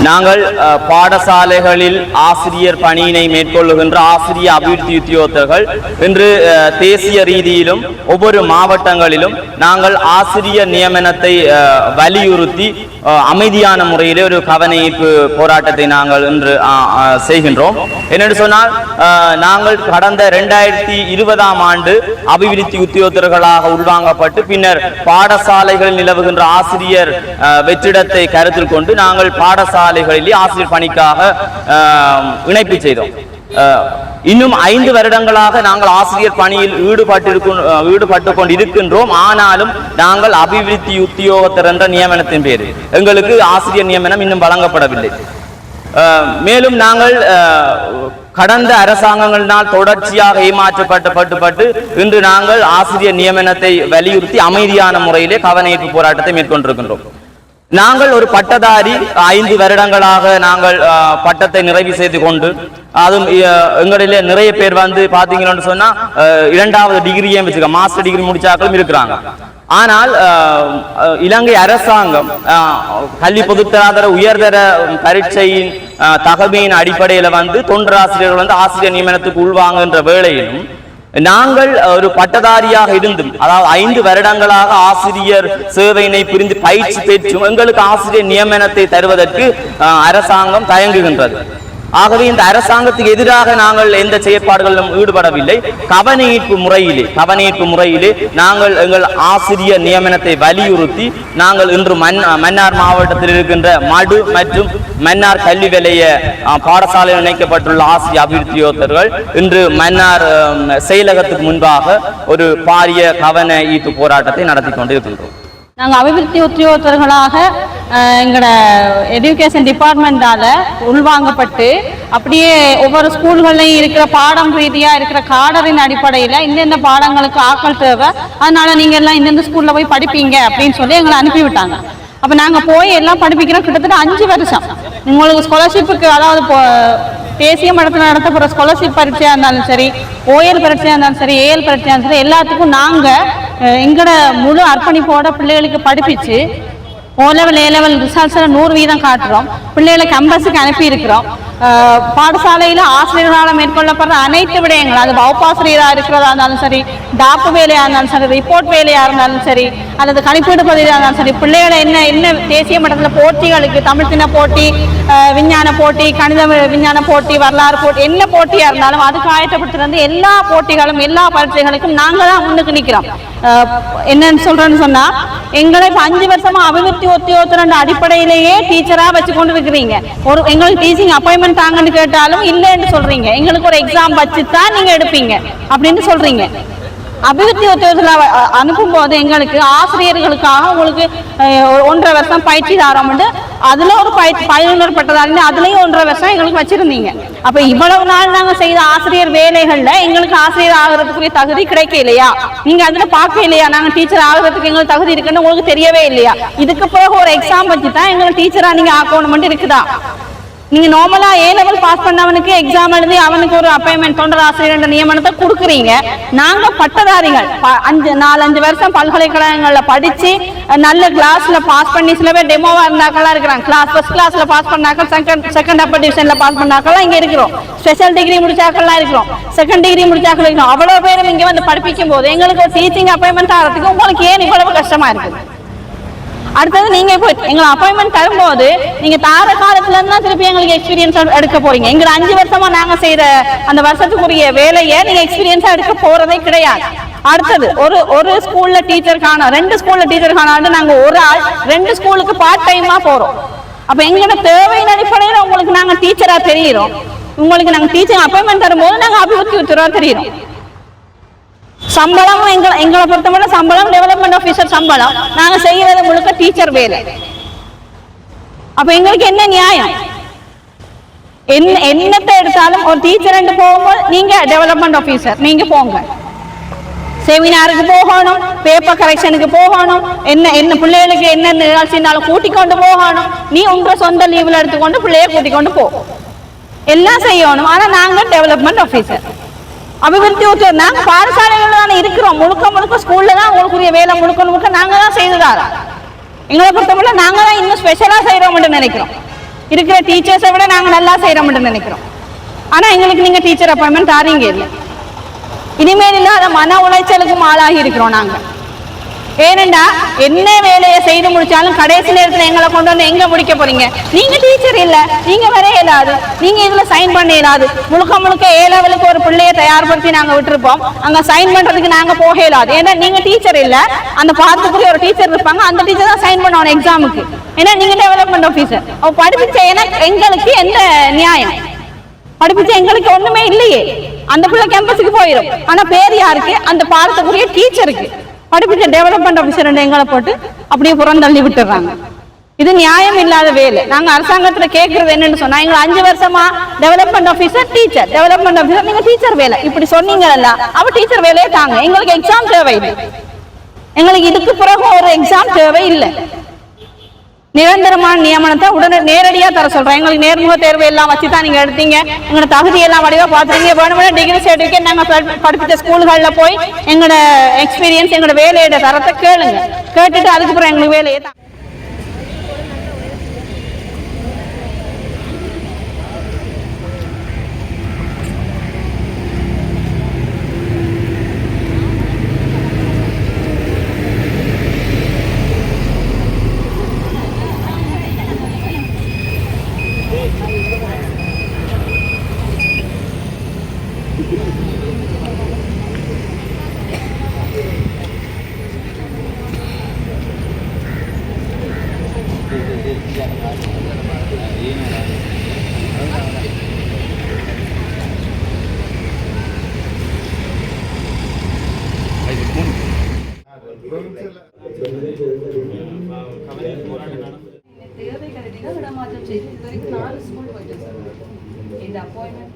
நாங்கள் பாடசாலைகளில் ஆசிரியர் பணியினை மேற்கொள்ளுகின்ற ஆசிரிய அபிவிருத்தி உத்தியோகத்தர்கள் இன்று தேசிய ரீதியிலும் ஒவ்வொரு மாவட்டங்களிலும் நாங்கள் ஆசிரியர் நியமனத்தை வலியுறுத்தி அமைதியான முறையிலே ஒரு கவனஈர்ப்பு போராட்டத்தை நாங்கள் இன்று செய்கின்றோம். என்னென்று சொன்னால் நாங்கள் கடந்த இரண்டாயிரத்தி இருபதாம் ஆண்டு அபிவிருத்தி உத்தியோகத்தர்களாக உள்வாங்கப்பட்டு பின்னர் பாடசாலைகளில் நிலவுகின்ற ஆசிரியர் அஹ், வெற்றிடத்தை கருத்தில் கொண்டு நாங்கள் பாடசாலைகளிலே ஆசிரியர் பணிக்காக இணைப்பு செய்தோம். இன்னும் ஐந்து வருடங்களாக நாங்கள் ஆசிரியர் பணியில் ஈடுபட்டிருக்கும் ஈடுபட்டு கொண்டு இருக்கின்றோம் ஆனாலும் நாங்கள் அபிவிருத்தி உத்தியோகத்தர் என்ற நியமனத்தின் பேர். எங்களுக்கு ஆசிரியர் நியமனம் இன்னும் வழங்கப்படவில்லை. மேலும் நாங்கள் அஹ், கடந்த அரசாங்கங்களினால் தொடர்ச்சியாக ஏமாற்றப்பட்டு இன்று நாங்கள் ஆசிரியர் நியமனத்தை வலியுறுத்தி அமைதியான முறையிலே கவனஈர்ப்பு போராட்டத்தை மேற்கொண்டிருக்கின்றோம். நாங்கள் ஒரு பட்டதாரி ஐந்து வருடங்களாக நாங்கள் அஹ், பட்டத்தை நிறைவு செய்து கொண்டு அதுவும் எங்களிலே நிறைய பேர் வந்து பாத்தீங்கன்னு சொன்னா அஹ், இரண்டாவது டிகிரியே வச்சுக்க மாஸ்டர் டிகிரி முடிச்சாக்களும் இருக்கிறாங்க. ஆனால் இலங்கை அரசாங்கம் கல்வி பொதுத்தராதர உயர்தர பரீட்சையின் அஹ், தகமையின் அடிப்படையில் வந்து தொண்டராசிரியர்கள் வந்து ஆசிரியர் நியமனத்துக்கு உள்வாங்குகின்ற வேளையிலும் நாங்கள் ஒரு பட்டதாரியாக இருந்தும் அதாவது ஐந்து வருடங்களாக ஆசிரியர் சேவையினை புரிந்து பயிற்சி பெற்றும் எங்களுக்கு ஆசிரியர் நியமனத்தை தருவதற்கு அரசாங்கம் தயங்குகின்றது. ஆகவே இந்த அரசாங்கத்துக்கு எதிராக நாங்கள் எந்த செயற்பாடுகளிலும் ஈடுபடவில்லை. கவனஈர்ப்பு முறையிலே கவனஈர்ப்பு முறையிலே நாங்கள் எங்கள் ஆசிரியர் நியமனத்தை வலியுறுத்தி நாங்கள் இன்று மன் மன்னார் மாவட்டத்தில் இருக்கின்ற மடு மற்றும் மன்னார் கல்வி நிலைய பாடசாலையில் இணைக்கப்பட்டுள்ள ஆசிரிய அபிவிருத்தி யோத்தர்கள் இன்று மன்னார் செயலகத்துக்கு முன்பாக ஒரு பாரிய கவன ஈர்ப்பு போராட்டத்தை நடத்தி கொண்டிருக்கின்றோம். நாங்கள் அபிவிருத்தி உத்தியோகத்தர்களாக எங்களோட எஜுகேஷன் டிபார்ட்மெண்டால் உள்வாங்கப்பட்டு அப்படியே ஒவ்வொரு ஸ்கூல்கள்லையும் இருக்கிற பாடம் ரீதியாக இருக்கிற காடரின் அடிப்படையில் இந்தந்த பாடங்களுக்கு ஆக்கள் தேவை. அதனால் நீங்கள் எல்லாம் இந்தெந்த ஸ்கூலில் போய் படிப்பீங்க அப்படின்னு சொல்லி எங்களை அனுப்பிவிட்டாங்க. அப்போ நாங்கள் போய் எல்லாம் படிப்பிக்கிறோம் கிட்டத்தட்ட அஞ்சு வருஷம். உங்களுக்கு ஸ்காலர்ஷிப்புக்கு அதாவது தேசிய மட்டத்தில் நடத்தப்படுற ஸ்காலர்ஷிப் பரீட்சையாக இருந்தாலும் சரி ஓஎல் பிரச்சனையாக இருந்தாலும் சரி ஏஎல் பிரச்சனையாக இருந்தாலும் சரி எல்லாத்துக்கும் நாங்கள் எங்களோட முழு அர்ப்பணிப்போட பிள்ளைகளுக்கு படிப்பிச்சு ஓ லெவல் ஏ லெவல் ரிசல்ட்ஸில் நூறு வீதம் காட்டுறோம். பிள்ளைகளை கம்பஸுக்கு அனுப்பி இருக்கிறோம் பாடசாலையில் ஆசிரியர்களால் மேற்கொள்ளப்படுற அனைத்து விடயங்கள் அது வகுப்பாசிரியராக இருக்கிறதா இருந்தாலும் சரி டாப்பு வேலையாக இருந்தாலும் சரி ரிப்போர்ட் வேலையாக இருந்தாலும் சரி அல்லது கணிப்பீடு பகுதியாக இருந்தாலும் சரி பிள்ளைகளை என்ன என்ன தேசிய மட்டத்தில் போட்டிகளுக்கு தமிழ் தின போட்டி விஞ்ஞான போட்டி கணித விஞ்ஞான போட்டி வரலாறு போட்டி என்ன போட்டியாக இருந்தாலும் அதுக்கு ஆயத்தப்பட்டிருந்து எல்லா போட்டிகளும் எல்லா பரீட்சைகளுக்கும் நாங்கள் தான் முன்னுக்கு நிற்கிறோம் என்னன்னு சொல்கிறேன்னு சொன்னால் எங்களை இப்போ அஞ்சு வருஷமாக அபிவிருத்தி ஒத்தி ஒத்தியோகத்தின அடிப்படையிலேயே டீச்சராக வச்சு கொண்டு இருக்கிறீங்க. ஒரு எங்களுக்கு டீச்சிங் அப்பாயின்மெண்ட் தாங்கன்னு கேட்டாலும் இல்லைன்னு சொல்றீங்க. எங்களுக்கு ஒரு எக்ஸாம் வச்சு தான் நீங்க எடுப்பீங்க. அப்படின்னு சொல்றீங்க. அபிவிருத்தி உத்தியோகத்தில் அனுப்பும் போது எங்களுக்கு ஆசிரியர்களுக்காக உங்களுக்கு ஒன்றரை வருஷம் பயிற்சி தாரோம்ட்டு அதுல ஒரு பயிற்சி பயிலுனர் பட்டதாரின்னு அதுலயும் ஒன்றரை வருஷம் எங்களுக்கு வச்சிருந்தீங்க. அப்ப இவ்வளவு நாள் நாங்க செய்த ஆசிரியர் வேலைகள்ல எங்களுக்கு ஆசிரியர் ஆகிறதுக்குரிய தகுதி கிடைக்க இல்லையா நீங்க அதுல பார்க்க இல்லையா? நாங்க டீச்சர் ஆகிறதுக்கு எங்களுக்கு தகுதி இருக்குன்னு உங்களுக்கு தெரியவே இல்லையா? இதுக்கு பிறகு ஒரு எக்ஸாம் வச்சு தான் எங்களை டீச்சரா நீங்க ஆக்கணும்னு இருக்குதா? நீங்க நார்மலா ஏ லெவல் பாஸ் பண்ணவனுக்கு எக்ஸாம் எழுதி அவனுக்கு ஒரு அப்பாயின்மெண்ட் தொண்டர் ஆசிரியர் என்ற நியமனத்தை கொடுக்குறீங்க. நாங்க பட்டதாரிகள். ப- அஞ்சு நாலஞ்சு வருஷம் பல்கலைக்கழகங்கள்ல படிச்சு நல்ல கிளாஸ்ல பாஸ் பண்ணி சில பேர் டெமோவா இருந்தாக்கெல்லாம் இருக்கிறாங்க. கிளாஸ் ஃபர்ஸ்ட் கிளாஸ்ல பாஸ் பண்ணாக்கள் செகண்ட் செகண்ட் அப்பர் டிவிஷன்ல பாஸ் பண்ணாக்கெல்லாம் இங்க இருக்கிறோம். ஸ்பெஷல் டிகிரி முடிச்சாக்கள்லாம் இருக்கிறோம். செகண்ட் டிகிரி முடிச்சாக்கள் இருக்கிறோம். அவ்வளவு பேரும் இங்க வந்து படிப்பிக்கும் போது எங்களுக்கு டீச்சிங் அப்பாயின்மெண்ட் ஆகிறதுக்கு உங்களுக்கு ஏன் இவ்வளவு கஷ்டமா இருக்குது? அடுத்தது நீங்க இப்போ எங்களை அப்பாயின்மெண்ட் தரும்போது நீங்க தார காலத்துல இருந்தா திருப்பி எங்களுக்கு எக்ஸ்பீரியன்ஸ் எடுக்க போறீங்க. எங்களை அஞ்சு வருஷமா நாங்க செய்யற அந்த வருஷத்துக்குரிய வேலையை நீங்க எக்ஸ்பீரியன்ஸா எடுக்க போறதே கிடையாது. அடுத்தது ஒரு ஒரு ஸ்கூல்ல டீச்சர் காணோம் ரெண்டு ஸ்கூல்ல டீச்சர் காணாண்டு நாங்க ஒரு ஆள் ரெண்டு ஸ்கூலுக்கு பார்ட் டைமா போறோம். அப்ப எங்களோட தேவையின் அடிப்படையில உங்களுக்கு நாங்க டீச்சரா தெரியிறோம். உங்களுக்கு நாங்க டீச்சர் அப்பாயின்மெண்ட் தரும்போது நாங்க அபிவிருத்தி உத்தரவா தெரியிறோம். சம்பளம் எங்களை எங்களை பொறுத்தவரை சம்பளம் டெவலப்மெண்ட் ஆஃபீஸர் சம்பளம். நாங்க செய்யறது முழுக்க டீச்சர் வேலை. அப்ப எங்களுக்கு என்ன நியாயம்? என்ன என்னத்தை எடுத்தாலும் ஒரு டீச்சர் போகும்போது நீங்க டெவலப்மெண்ட் ஆஃபீஸர் நீங்க போங்க. செமினாருக்கு போகணும் பேப்பர் கரெக்ஷனுக்கு போகணும் என்ன என்ன பிள்ளைகளுக்கு என்ன நிகழ்ச்சினாலும் கூட்டிக் கொண்டு போகணும். நீ உங்க சொந்த லீவ்ல எடுத்துக்கொண்டு பிள்ளைய கூட்டிக்கொண்டு போ. எல்லாம் செய்யணும். ஆனா நாங்க டெவலப்மெண்ட் ஆஃபீஸர் அபிவிருத்தி உத்தியோகம். நாங்கள் பாடசாலைகளில் தானே இருக்கிறோம். முழுக்க முழுக்க ஸ்கூலில் தான் உங்களுக்குரிய வேலை முழுக்க முழுக்க நாங்கள் தான் செய்துதாரோம் எங்களை பொறுத்தவரை நாங்கள் தான் இன்னும் ஸ்பெஷலாக செய்கிறோம் மட்டும் நினைக்கிறோம். இருக்கிற டீச்சர்ஸை விட நாங்கள் நல்லா செய்யறோம்னு நினைக்கிறோம். ஆனால் எங்களுக்கு நீங்கள் டீச்சர் அப்பாயின்மெண்ட் தாரீங்க இல்லை. இனிமேல் இல்லாத மன உளைச்சலுக்கும் ஆளாகி இருக்கிறோம் நாங்கள் ஏனண்டா என்ன வேலையை செய்து முடிச்சாலும் கடைசி நேரத்தில் எங்களை கொண்டு வந்து எங்க முடிக்க போறீங்க? நீங்க டீச்சர் இல்ல நீங்க வர இயலாது நீங்க இதுல சைன் பண்ண இயலாது முழுக்க முழுக்க ஏ லெவலுக்கு ஒரு பிள்ளைய தயார்படுத்தி நாங்க விட்டுருப்போம் அங்க சைன் பண்றதுக்கு நாங்க போக இயலாது ஏன்னா நீங்க டீச்சர் இல்ல அந்த பாடத்துக்குரிய ஒரு டீச்சர் இருப்பாங்க. அந்த டீச்சர் தான் சைன் பண்ணணும் எக்ஸாமுக்கு ஏன்னா நீங்க டெவலப்மெண்ட் ஆஃபீஸர் அவ படிப்பிச்ச ஏன்னா எங்களுக்கு எந்த நியாயம்? படிப்பிச்ச எங்களுக்கு ஒண்ணுமே இல்லையே. அந்த பிள்ளை கேம்பஸுக்கு போயிடும் ஆனா பேர் யாருக்கு? அந்த பாடத்துக்குரிய டீச்சருக்கு படிப்பிச்ச டெவலப்மெண்ட் ஆஃபீஸர் எங்களை போட்டு அப்படியே புறந்தள்ளி விட்டுறாங்க. இது நியாயம் இல்லாத வேலை. நாங்க அரசாங்கத்துல கேட்கறது என்னன்னு சொன்னா எங்களை அஞ்சு வருஷமா development officer teacher development officer நீங்க டீச்சர் வேலை. இப்படி சொன்னீங்கல்ல அவ டீச்சர் வேலையே தாங்க. எங்களுக்கு எக்ஸாம் தேவை இல்லை எங்களுக்கு இதுக்கு பிறகு ஒரு எக்ஸாம் தேவை இல்லை நிரந்தரமான நியமனத்தை உடனே நேரடியா தர சொல்றேன். எங்களுக்கு நேர்முக தேர்வு எல்லாம் வச்சு தான் நீங்க எடுத்தீங்க. எங்களோட தகுதி எல்லாம் வடிவா பாத்துறீங்க வேணும்னா டிகிரி சர்டிபிகேட் நாங்க படி- ஸ்கூல்கள்ல போய் எங்களோட எக்ஸ்பீரியன்ஸ் எங்களோட வேலையோட தரத்தை கேளுங்க. கேட்டுட்டு அதுக்கப்புறம் எங்களுக்கு வேலையை தான் தேவை கிடையாது தான் இடமாற்றம் செய்து இது வரைக்கும் நாலு ஸ்கூல் போயிட்டேன் சார் இந்த அப்பாயின்மெண்ட்